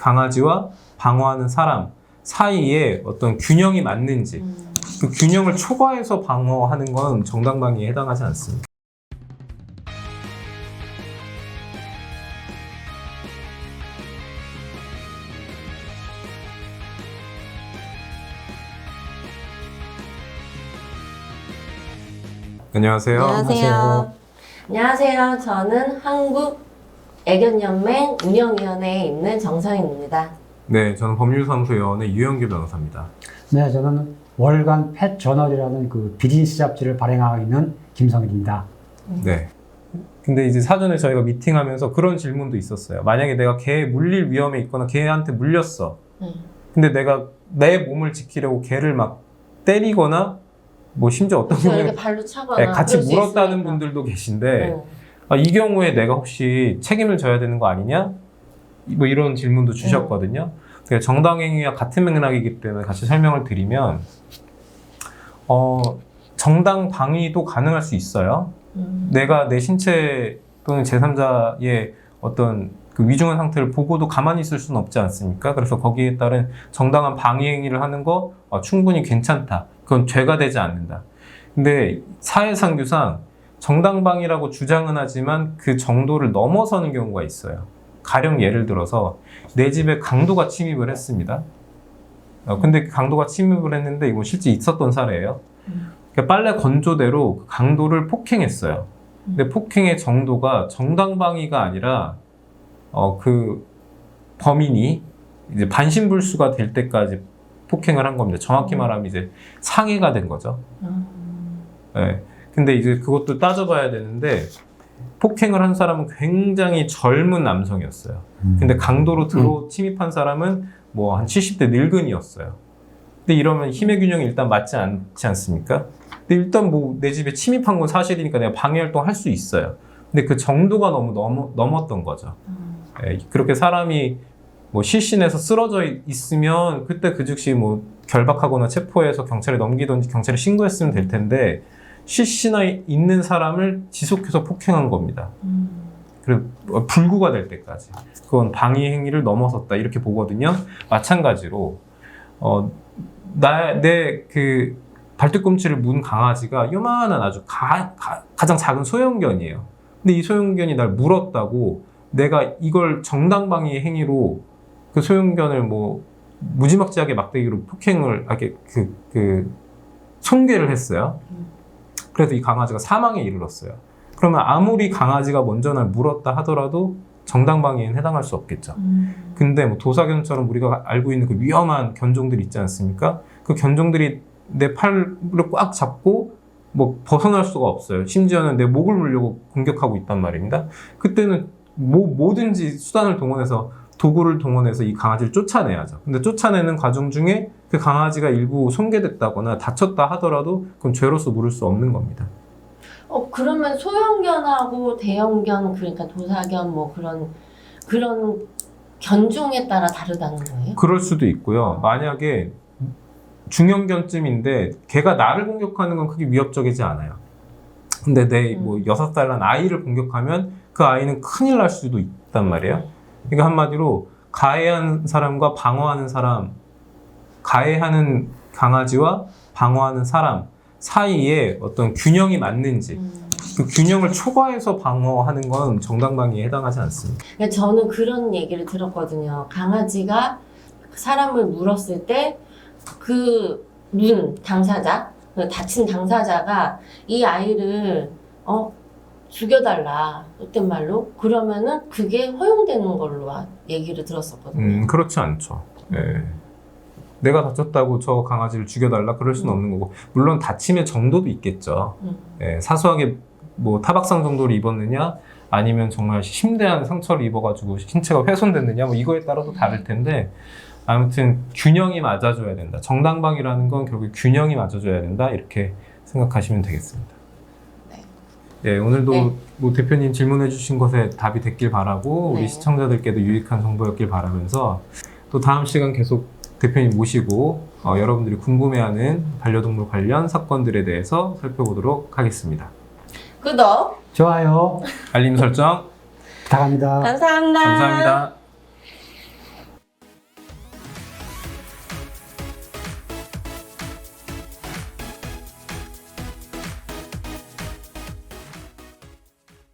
강아지와 방어하는 사람 사이에 어떤 균형이 맞는지 음. 그 균형을 초과해서 방어하는 건 정당방위에 해당하지 않습니다. 안녕하세요. 안녕하세요. 안녕하세요. 저는 한국 애견연맹 운영위원회에 있는 정성입니다. 네, 저는 법률사무소 요원의 유영규 변호사입니다. 네, 저는 월간 펫 저널이라는 그 비즈니스 잡지를 발행하고 있는 김성일입니다. 네. 근데 이제 사전에 저희가 미팅하면서 그런 질문도 있었어요. 만약에 내가 개에 물릴 위험에 있거나 개한테 물렸어. 음. 근데 내가 내 몸을 지키려고 개를 막 때리거나 뭐 심지어 어떤 그래서 이렇게 경우에 발로 차거나 네, 같이 그럴 수 물었다는 있으니까. 분들도 계신데 음. 아, 이 경우에 내가 혹시 책임을 져야 되는 거 아니냐? 뭐 이런 질문도 주셨거든요. 그래서 정당행위와 같은 맥락이기 때문에 같이 설명을 드리면 어, 정당 방위도 가능할 수 있어요. 음. 내가 내 신체 또는 제3자의 어떤 그 위중한 상태를 보고도 가만히 있을 수는 없지 않습니까? 그래서 거기에 따른 정당한 방위 행위를 하는 거 어, 충분히 괜찮다. 그건 죄가 되지 않는다. 근데 사회상규상 정당방위라고 주장은 하지만 그 정도를 넘어서는 경우가 있어요. 가령 예를 들어서 내 집에 강도가 침입을 했습니다. 어, 근데 그 강도가 침입을 했는데 이건 실제 있었던 사례예요. 음. 그러니까 빨래 건조대로 그 강도를 폭행했어요. 근데 폭행의 정도가 정당방위가 아니라 어 그 범인이 이제 반신불수가 될 때까지 폭행을 한 겁니다. 정확히 말하면 이제 상해가 된 거죠. 음. 예. 근데 이제 그것도 따져봐야 되는데 폭행을 한 사람은 굉장히 젊은 남성이었어요. 근데 강도로 들어 침입한 사람은 뭐 한 70대 늙은이였어요. 근데 이러면 힘의 균형이 일단 맞지 않지 않습니까? 근데 일단 뭐 내 집에 침입한 건 사실이니까 내가 방해 활동 할 수 있어요. 근데 그 정도가 너무 넘, 넘었던 거죠. 음. 예, 그렇게 사람이 뭐 실신해서 쓰러져 있으면 그때 그 즉시 뭐 결박하거나 체포해서 경찰에 넘기든지 경찰에 신고했으면 될 텐데 실신해 있는 사람을 지속해서 폭행한 겁니다. 음. 그리고 불구가 될 때까지 그건 방위 행위를 넘어섰다 이렇게 보거든요. 마찬가지로 어, 어나내 그 발뒤꿈치를 문 강아지가 요만한 아주 가, 가, 가장 작은 소형견이에요. 근데 이 소형견이 날 물었다고 내가 이걸 정당방위 행위로 그 소형견을 뭐 무지막지하게 막대기로 폭행을 하게 그, 그 손괴를 했어요. 그래서 이 강아지가 사망에 이르렀어요. 그러면 아무리 강아지가 먼저 날 물었다 하더라도 정당방위에는 해당할 수 없겠죠. 음. 근데 뭐 도사견처럼 우리가 알고 있는 그 위험한 견종들 있지 않습니까? 그 견종들이 내 팔을 꽉 잡고 뭐 벗어날 수가 없어요. 심지어는 내 목을 물려고 공격하고 있단 말입니다. 그때는 뭐 뭐든지 수단을 동원해서 도구를 동원해서 이 강아지를 쫓아내야죠. 근데 쫓아내는 과정 중에 그 강아지가 일부 손괴됐다거나 다쳤다 하더라도 그건 죄로서 물을 수 없는 겁니다. 어 그러면 소형견하고 대형견 그러니까 도사견 뭐 그런 그런 견종에 따라 다르다는 거예요? 그럴 수도 있고요. 만약에 중형견쯤인데 걔가 나를 공격하는 건 크게 위협적이지 않아요. 근데 내뭐 여섯 살난 아이를 공격하면 그 아이는 큰일 날 수도 있단 말이에요. 그러니까 한마디로 가해한 사람과 방어하는 사람, 가해하는 강아지와 방어하는 사람 사이에 어떤 균형이 맞는지 음. 그 균형을 초과해서 방어하는 건 정당방위에 해당하지 않습니다. 그러니까 저는 그런 얘기를 들었거든요. 강아지가 사람을 물었을 때 그 문 당사자, 그 다친 당사자가 이 아이를 어 죽여달라 그때 말로 그러면은 그게 허용되는 걸로 아- 얘기를 들었었거든요. 음, 그렇지 않죠. 예. 내가 다쳤다고 저 강아지를 죽여달라 그럴 수는 음. 없는 거고 물론 다침의 정도도 있겠죠. 음. 예, 사소하게 뭐 타박상 정도를 입었느냐 아니면 정말 심대한 상처를 입어가지고 신체가 훼손됐느냐 뭐 이거에 따라서 다를 텐데 아무튼 균형이 맞아줘야 된다. 정당방위라는 건 결국 균형이 맞아줘야 된다 이렇게 생각하시면 되겠습니다. 네. 예, 오늘도 네. 뭐 대표님 질문해주신 것에 답이 됐길 바라고 우리 네. 시청자들께도 유익한 정보였길 바라면서 또 다음 시간 계속 대표님 모시고 어, 여러분들이 궁금해하는 반려동물 관련 사건들에 대해서 살펴보도록 하겠습니다. 구독 좋아요. 알림 설정 부탁합니다. 감사합니다. 감사합니다.